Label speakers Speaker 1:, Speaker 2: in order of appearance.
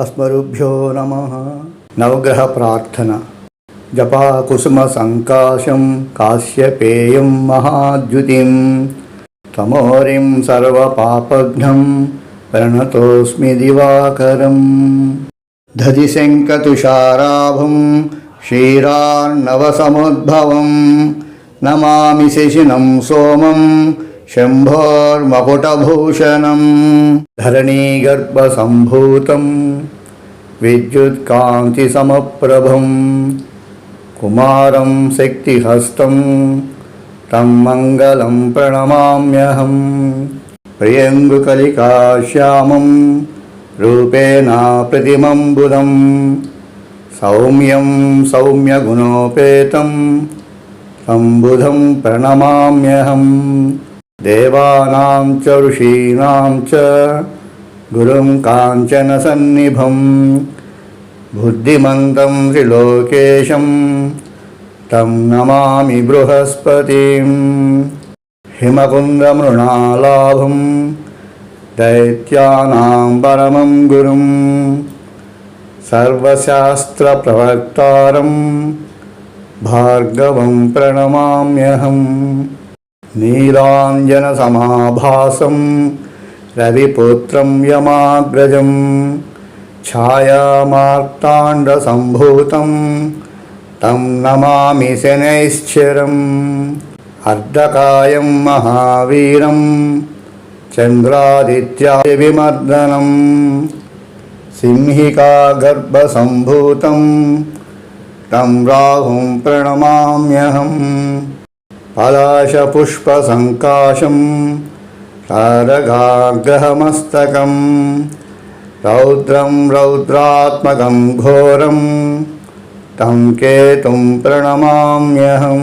Speaker 1: అస్మరుభ్యో నమ. నవగ్రహ ప్రార్థన. జపాకుసుమ సంకాశం కాశ్యపేయం మహాద్యుతిం. తమోరిం సర్వపాపఘ్నం ప్రణతోస్మి దివాకరం. దధిశంకతుషారాభం క్షీరార్ణవసముద్భవం. నమామి శశినం సోమం శంభోర్మకుటభూషణం ధరణీగర్భసంభూతం విద్యుత్కాంతిసమప్రభం కుమారం శక్తిహస్తం తం మంగళం ప్రణమామ్యహం ప్రియంగుకలికాశ్యామం రూపేణ ప్రతిమం బుధం సౌమ్యం సౌమ్యగుణోపేతం సంబుధం ప్రణమామ్యహం దేవానాం చ ఋషీణాం చ గురుం కాంచన సన్నిభం బుద్ధిమంతం త్రిలోకేశం తం నమామి బృహస్పతిం. హిమకుందమృణాలాభం దైత్యానాం పరమం గురుం. సర్వశాస్త్రప్రవక్తారం భార్గవం ప్రణమామ్యహం. నీలాంజనసమాభాసం రవిపుత్రం యమాగ్రజం ఛాయామార్తాండసంభూతం తం నమామి శనైశ్చరం అర్ధకాయం మహావీరం చంద్రాదిత్యాయ విమర్దనం సింహికా గర్భసంభూతం తం రాహుం ప్రణమామ్యహం. పలాశపుష్పసంకాశం తారగాగ్రహమస్తకం రౌద్రం రౌద్రాత్మకం ఘోరం తం కేతుం ప్రణమామ్యహం